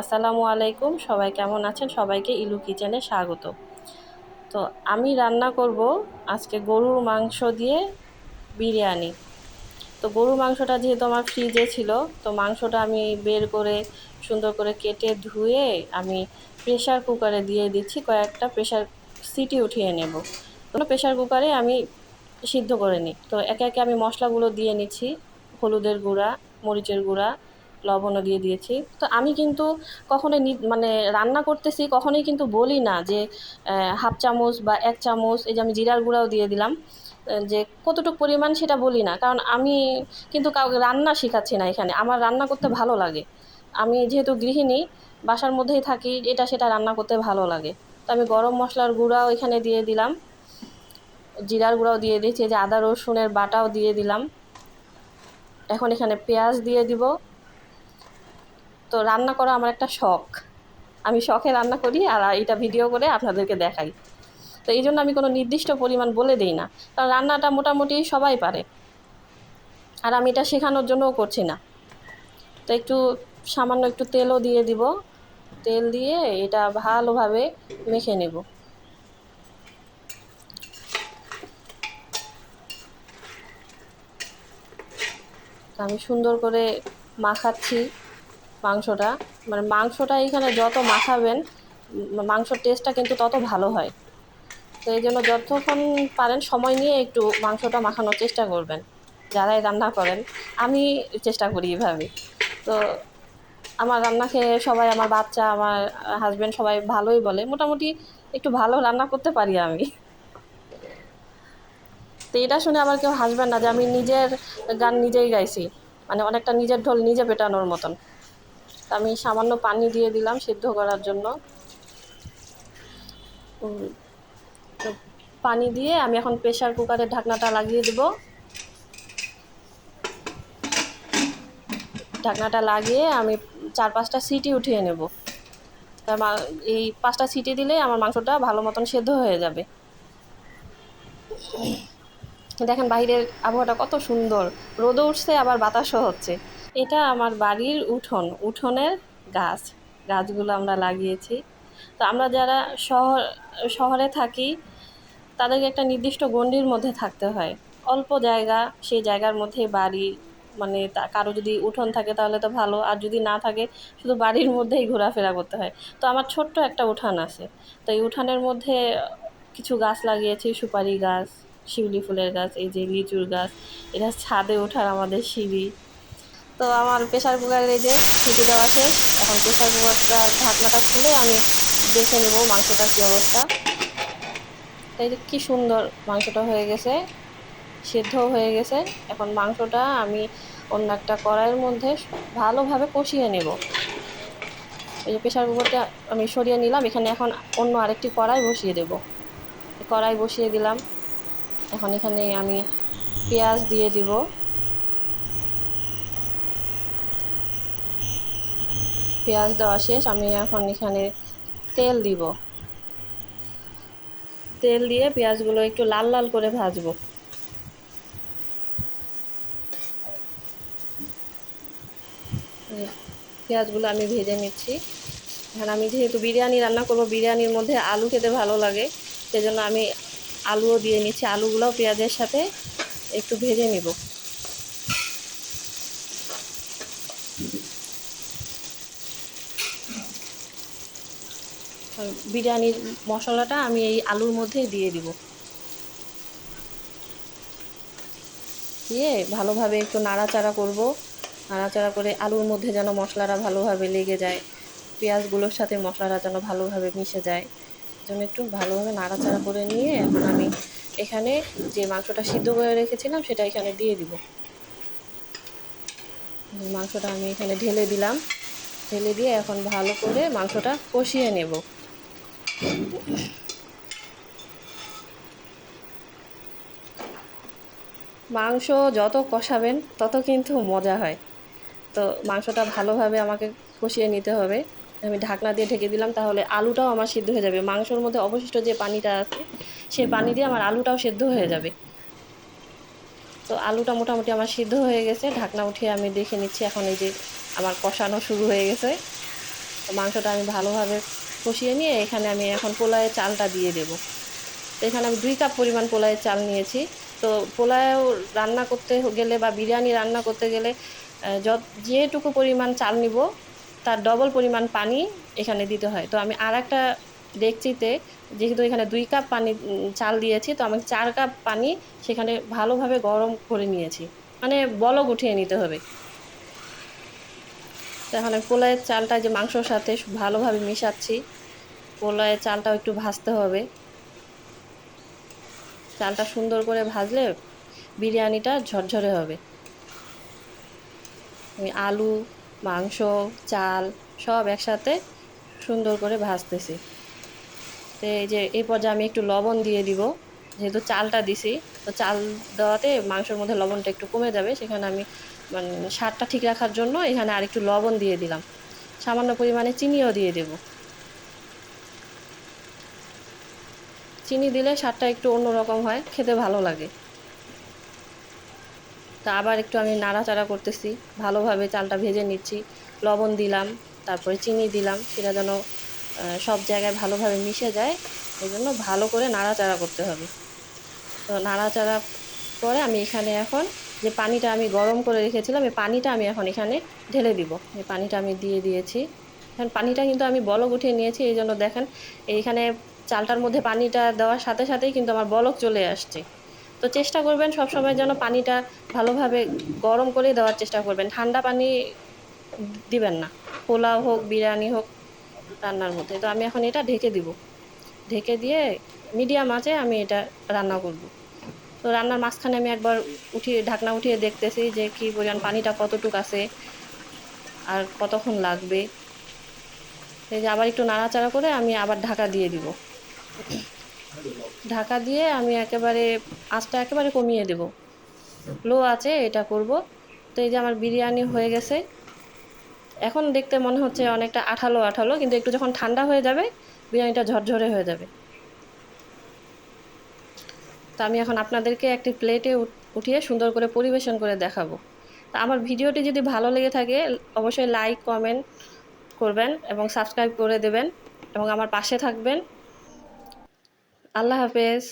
আসসালামু আলাইকুম, সবাই কেমন আছেন? সবাইকে ইলু কিচেনে স্বাগত। তো আমি রান্না করব আজকে গরুর মাংস দিয়ে বিরিয়ানি। তো গরুর মাংসটা যেহেতু আমার ফ্রিজে ছিল, তো মাংসটা আমি বের করে, সুন্দর করে কেটে ধুয়ে আমি প্রেশার কুকারে দিয়ে দিচ্ছি, কয়েকটা প্রেশার সিটি উঠিয়ে নেব। কোনো প্রেশার কুকারে আমি সিদ্ধ করে নিই। তো একে একে আমি মশলাগুলো দিয়ে নিচ্ছি, হলুদের গুঁড়া, মরিচের গুঁড়া লবণও দিয়ে দিয়েছি। তো আমি কিন্তু কখনোই মানে রান্না করতেছি কখনোই কিন্তু বলি না যে হাফ চামচ বা এক চামচ, এই যে আমি জিরার গুঁড়াও দিয়ে দিলাম যে কতটুকু পরিমাণ সেটা বলি না। কারণ আমি কিন্তু কাউকে রান্না শেখাচ্ছি না এখানে। আমার রান্না করতে ভালো লাগে। আমি যেহেতু গৃহিণী, বাসার মধ্যেই থাকি, এটা সেটা রান্না করতে ভালো লাগে। তো আমি গরম মশলার গুঁড়াও এখানে দিয়ে দিলাম। জিরার গুঁড়াও দিয়ে দিয়েছি যে আদা, রসুনের বাটাও দিয়ে দিলাম। এখন এখানে পেঁয়াজ দিয়ে দিব। তো রান্না করা আমার একটা শখ। আমি শখে রান্না করি আর এটা ভিডিও করে আপনাদেরকে দেখাই। তো এই জন্য আমি কোনো নির্দিষ্ট পরিমাণ বলে দিই না। কারণ রান্নাটা মোটামুটি সবাই পারে। আর আমি এটা শেখানোর জন্যও করছি না। তো একটু সামান্য একটু তেলও দিয়ে দিব। তেল দিয়ে এটা ভালোভাবে মেখে নেব। আমি সুন্দর করে মাখাচ্ছি। মাংসটা। মানে মাংসটা এখানে যত মাখাবেন মাংসর টেস্টটা কিন্তু তত ভালো হয়। তো এই জন্য যতক্ষণ পারেন সময় নিয়ে একটু মাংসটা মাখানোর চেষ্টা করবেন। যারাই রান্না করেন, আমি চেষ্টা করি এভাবে। তো আমার রান্না খেয়ে সবাই, আমার বাচ্চা, আমার হাজব্যান্ড সবাই ভালোই বলে। মোটামুটি একটু ভালো রান্না করতে পারি আমি। তো এটা শুনে আবার কেউ হাসবেন না যে আমি নিজের গান নিজেই গাইছি। মানে অনেকটা নিজের ঢোল নিজে পেটানোর মতন। আমি সামান্য পানি দিয়ে দিলাম সিদ্ধ করার জন্য। পানি দিয়ে আমি এখন প্রেশার কুকারের ঢাকনাটা লাগিয়ে দেব। ঢাকনাটা লাগিয়ে আমি চার পাঁচটা সিটি উঠিয়ে নেব। এই পাঁচটা সিটি দিলে আমার মাংসটা ভালো মতন সেদ্ধ হয়ে যাবে। দেখেন বাইরের আবহাওয়াটা কত সুন্দর। রোদও উঠছে, আবার বাতাসও হচ্ছে। এটা আমার বাড়ির উঠোন, উঠোনের গাছ, গাছগুলো আমরা লাগিয়েছি। তো আমরা যারা শহর, শহরে থাকি, তাদেরকে একটা নির্দিষ্ট গণ্ডির মধ্যে থাকতে হয়। অল্প জায়গা, সেই জায়গার মধ্যে বাড়ি মানে তা, কারও যদি উঠোন থাকে তাহলে তো ভালো, আর যদি না থাকে, শুধু বাড়ির মধ্যেই ঘোরাফেরা করতে হয়। তো আমার ছোট্ট একটা উঠান আছে। তো এই উঠানের মধ্যে কিছু গাছ লাগিয়েছি, সুপারি গাছ, শিউলি ফুলের গাছ, এই যে লিচুর গাছ এটা ছাদে ওঠার আমাদের সিঁড়ি। তো আমার প্রেশার কুকারের এই যে সিটি দেওয়া শেষ, এখন প্রেশার কুকারটা ঢাকনাটা খুলে আমি দেখে নেব মাংসটার কী অবস্থা। এই যে কী সুন্দর মাংসটা হয়ে গেছে সেদ্ধ হয়ে গেছে। এখন মাংসটা আমি অন্য একটা কড়াইয়ের মধ্যে ভালোভাবে কষিয়ে নেব। এই যে প্রেশার কুকারটা আমি সরিয়ে নিলাম, এখানে এখন অন্য আরেকটি কড়াই বসিয়ে দেব। কড়াই বসিয়ে দিলাম। এখন এখানে আমি পেঁয়াজ দিয়ে দিব। পেঁয়াজ দেওয়া শেষ, আমি এখন এখানে তেল দিব। তেল দিয়ে পেঁয়াজগুলো একটু লাল লাল করে ভাজবো। পেঁয়াজগুলো আমি ভেজে নিচ্ছি। এখন আমি যেহেতু বিরিয়ানি রান্না করব, বিরিয়ানির মধ্যে আলু খেতে ভালো লাগে, সেজন্য আমি আলুও দিয়ে নিচ্ছি। আলুগুলোও পেঁয়াজের সাথে একটু ভেজে নিব। বিরিয়ানির মশলাটা আমি এই আলুর মধ্যে দিয়ে দিব। দিয়ে ভালোভাবে একটু নাড়াচাড়া করব। নাড়াচাড়া করে আলুর মধ্যে যেন মশলাটা ভালোভাবে লেগে যায়, পেঁয়াজগুলোর সাথে মশলাটা যেন ভালোভাবে মিশে যায়। জন্য একটু ভালোভাবে নাড়াচাড়া করে নিয়ে এখন আমি এখানে যে মাংসটা সিদ্ধ করে রেখেছিলাম সেটা এখানে দিয়ে দিব। মাংসটা আমি এখানে ঢেলে দিলাম। ঢেলে দিয়ে এখন ভালো করে মাংসটা কষিয়ে নেব। মাংস যত কষাবেন, তত কিন্তু মজা হয়। তো মাংসটা ভালোভাবে আমাকে কষিয়ে নিতে হবে। আমি ঢাকনা দিয়ে ঢেকে দিলাম, তাহলে আলুটাও আমার সিদ্ধ হয়ে যাবে। মাংসর মধ্যে অবশিষ্ট যে পানিটা আছে, সেই পানি দিয়ে আমার আলুটাও সেদ্ধ হয়ে যাবে। তো আলুটা মোটামুটি আমার সিদ্ধ হয়ে গেছে। ঢাকনা উঠিয়ে আমি দেখে নিচ্ছি, এখন এই যে আমার কষানো শুরু হয়ে গেছে। তো মাংসটা আমি ভালোভাবে কষিয়ে নিয়ে এখানে আমি এখন পোলাওয়ের চালটা দিয়ে দেবো। তো এখানে আমি দুই কাপ পরিমাণ পোলাওয়ের চাল নিয়েছি। তো পোলাও রান্না করতে গেলে বা বিরিয়ানি রান্না করতে গেলে যত যেটুকু পরিমাণ চাল নিব, তার ডবল পরিমাণ পানি এখানে দিতে হয়। তো আমি আর একটা ডেকচিতে যেহেতু এখানে দুই কাপ পানি চাল দিয়েছি, তো আমি চার কাপ পানি সেখানে ভালোভাবে গরম করে নিয়েছি। মানে বলক উঠিয়ে নিতে হবে। তো এখন আমি পোলাওয়ের চালটা যে মাংসর সাথে ভালোভাবে মিশাচ্ছি, পোলাওয়ের চালটাও একটু ভাজতে হবে। চালটা সুন্দর করে ভাজলে বিরিয়ানিটা ঝরঝরে হবে। আমি আলু, মাংস, চাল সব একসাথে সুন্দর করে ভাজতেছি। তো এই যে, এই পর্যায়ে আমি একটু লবণ দিয়ে দিব। যেহেতু চালটা দিছি, তো চাল দেওয়াতে মাংসের মধ্যে লবণটা একটু কমে যাবে, সেখানে আমি মানে স্বাদটা ঠিক রাখার জন্য এখানে আর একটু লবণ দিয়ে দিলাম। সামান্য পরিমাণে চিনিও দিয়ে দেব। চিনি দিলে স্বাদটা একটু অন্যরকম হয়, খেতে ভালো লাগে। তা আবার একটু আমি নাড়াচাড়া করতেছি, ভালোভাবে চালটা ভেজে নিচ্ছি। লবণ দিলাম, তারপরে চিনি দিলাম, সেটা যেন সব জায়গায় ভালোভাবে মিশে যায় এই জন্য ভালো করে নাড়াচাড়া করতে হবে। তো নাড়াচাড়া করে আমি এখানে এখন যে পানিটা আমি গরম করে রেখেছিলাম, এই পানিটা আমি এখন এখানে ঢেলে দিব। এই পানিটা আমি দিয়ে দিয়েছি। এখন পানিটা কিন্তু আমি বলক উঠিয়ে নিয়েছি, এই জন্য দেখেন, এইখানে চালটার মধ্যে পানিটা দেওয়ার সাথে সাথেই কিন্তু আমার বলক চলে আসছে। তো চেষ্টা করবেন সব সময় যেন পানিটা ভালোভাবে গরম করে দেওয়ার চেষ্টা করবেন। ঠান্ডা পানি দিবেন না। পোলাও হোক, বিরিয়ানি হোক, রান্নার মধ্যে। তো আমি এখন এটা ঢেকে দিব। ঢেকে দিয়ে মিডিয়াম আঁচে আমি এটা রান্না করব। তো রান্নার মাঝখানে আমি একবার উঠিয়ে, ঢাকনা উঠিয়ে দেখতেছি যে কি পরিমাণ পানিটা কতটুক আছে আর কতক্ষণ লাগবে। এই যে আবার একটু নাড়াচাড়া করে আমি আবার ঢাকা দিয়ে দিব। ঢাকা দিয়ে আমি একেবারে আঁচটা একেবারে কমিয়ে দেব। লো আছে, এটা করব। তো এই যে আমার বিরিয়ানি হয়ে গেছে। এখন দেখতে মনে হচ্ছে অনেকটা আঠালো আঠালো কিন্তু একটু যখন ঠান্ডা হয়ে যাবে, বিরিয়ানিটা ঝরঝরে হয়ে যাবে। আমি এখন আপনাদেরকে একটি প্লেটে উঠিয়ে সুন্দর করে পরিবেশন করে দেখাবো। তা আমার ভিডিওটি যদি ভালো লেগে থাকে, অবশ্যই লাইক কমেন্ট করবেন এবং সাবস্ক্রাইব করে দেবেন এবং আমার পাশে থাকবেন। আল্লাহ হাফেজ।